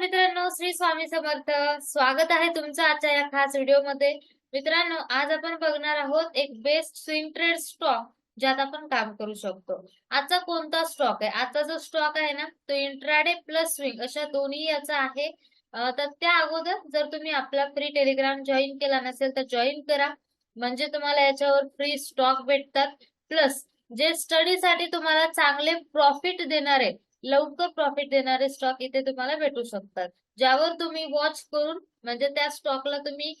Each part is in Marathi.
मित्रांनो श्री स्वामी समर्थ. स्वागत आहे तुमचं आजच्या या खास व्हिडिओमध्ये. मित्रांनो आज आपण बघणार आहोत एक बेस्ट स्विंग ट्रेड स्टॉक ज्यात आपण काम करू शकतो. आजचा कोणता स्टॉक आहे? आजचा जो स्टॉक आहे ना तो इंट्राडे प्लस स्विंग अशा दोन्ही याचा आहे. तर त्या अगोदर जर तुम्ही आपला फ्री टेलिग्राम जॉईन केला नसेल तर जॉईन करा. म्हणजे तुम्हाला याच्यावर फ्री स्टॉक भेटतात. प्लस जे स्टडीसाठी तुम्हाला चांगले प्रॉफिट देणारे लवकर प्रॉफिट देणारे स्टॉक इथे तुम्हाला भेटू शकतात. ज्यावर तुम्ही वॉच करून म्हणजे त्या स्टॉकला तुम्ही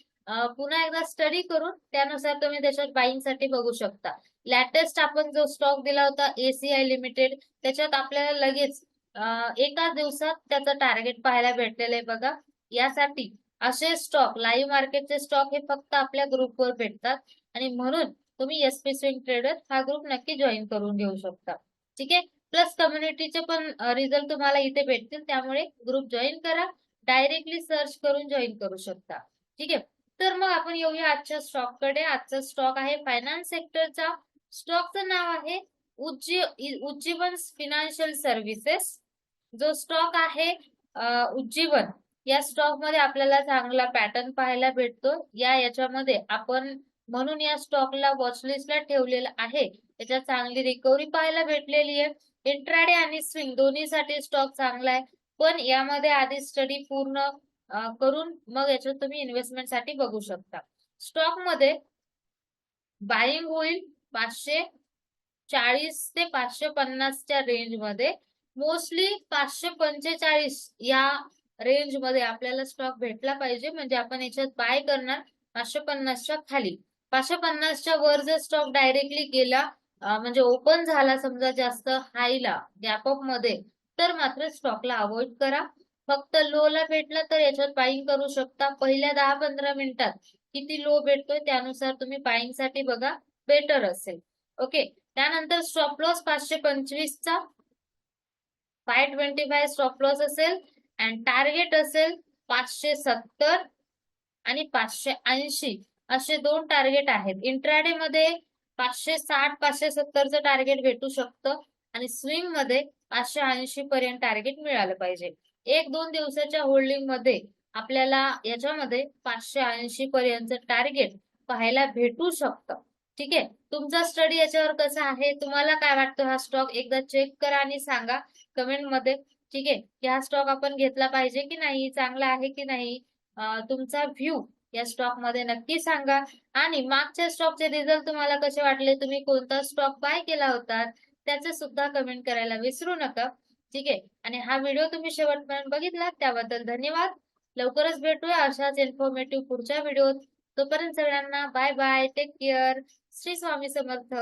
पुन्हा एकदा स्टडी करून त्यानुसार तुम्ही त्याच्यात बाईंगसाठी बघू शकता. लॅटेस्ट आपण जो स्टॉक दिला होता एसीआय लिमिटेड त्याच्यात आपल्याला लगेच एका एकाच दिवसात त्याचं टार्गेट पाहायला भेटलेलं आहे बघा. यासाठी असे स्टॉक लाईव्ह मार्केटचे स्टॉक हे फक्त आपल्या ग्रुपवर भेटतात. आणि म्हणून तुम्ही एसपी स्विंग ट्रेडर हा ग्रुप नक्की जॉईन करून घेऊ शकता. ठीक आहे? प्लस कम्युनिटीचे पण रिझल्ट तुम्हाला इथे भेटतील. त्यामुळे ग्रुप जॉईन करा. डायरेक्टली सर्च करून जॉईन करू शकता. ठीक आहे? तर मग आपण येऊया आजच्या स्टॉककडे. आजचा स्टॉक आहे फायनान्स सेक्टरचा स्टॉकचं नाव आहे उज्जी उज्जीवन फिनान्शियल सर्व्हिसेस जो स्टॉक आहे उज्जीवन या स्टॉकमध्ये आपल्याला चांगला पॅटर्न पाहायला भेटतो. या याच्यामध्ये आपण म्हणून या स्टॉकला वॉचलिस्टला ठेवलेलं आहे. त्याच्यात चांगली रिकव्हरी पाहायला भेटलेली आहे. इंट्राडे आणि स्विंग दोन्हीसाठी स्टॉक चांगला आहे. पण यामध्ये आधी स्टडी पूर्ण करून मग याच्यात तुम्ही इन्व्हेस्टमेंटसाठी बघू शकता. स्टॉकमध्ये बाईंग होईल पाचशे चाळीस ते पाचशे पन्नासच्या रेंजमध्ये. मोस्टली पाचशे पंचेचाळीस या रेंजमध्ये आपल्याला स्टॉक भेटला पाहिजे. म्हणजे आपण याच्यात बाय करणार पाचशे पन्नासच्या खाली. पाचशे पन्नासच्या वर जर स्टॉक डायरेक्टली गेला म्हणजे ओपन झाला समजा जास्त हायला गॅपअपमध्ये तर मात्र स्टॉकला अवॉइड करा. फक्त लो ला भेटला तर याच्यात बाईंग करू शकता. पहिल्या दहा पंधरा मिनिटात किती लो भेटतोय त्यानुसार तुम्ही बाईंगसाठी बघा बेटर असेल. ओके त्यानंतर स्टॉप लॉस पाचशे पंचवीसचा five twenty five stop loss असेल अँड टार्गेट असेल पाचशे सत्तर आणि पाचशे ऐंशी. असे दोन टार्गेट आहेत. इंट्राडे मध्ये पाचशे साठ पाचशे सत्तरचं टार्गेट भेटू शकतं. आणि स्विंगमध्ये पाचशे ऐंशी पर्यंत टार्गेट मिळालं पाहिजे. एक दोन दिवसाच्या होल्डिंगमध्ये आपल्याला याच्यामध्ये पाचशे ऐंशी पर्यंत टार्गेट पाहायला भेटू शकतं. ठीक? आहे तुमचा स्टडी याच्यावर कसा आहे? तुम्हाला काय वाटतं हा स्टॉक एकदा चेक करा आणि सांगा कमेंटमध्ये. ठीक? आहे की हा स्टॉक आपण घेतला पाहिजे की नाही? चांगला आहे की नाही? तुमचा व्ह्यू या स्टॉकमध्ये नक्की सांगा. आणि मागच्या स्टॉकचे रिझल्ट तुम्हाला कसे वाटले? तुम्ही कोणता स्टॉक बाय केला होता? त्याचं सुद्धा कमेंट करायला विसरू नका. ठीक आहे? आणि हा व्हिडिओ तुम्ही शेवटपर्यंत बघितला त्याबद्दल धन्यवाद. लवकरच भेटूया अशाच इन्फॉर्मेटिव्ह पुढच्या व्हिडिओत तोपर्यंत सगळ्यांना bye bye take care Shri Swami Samarth.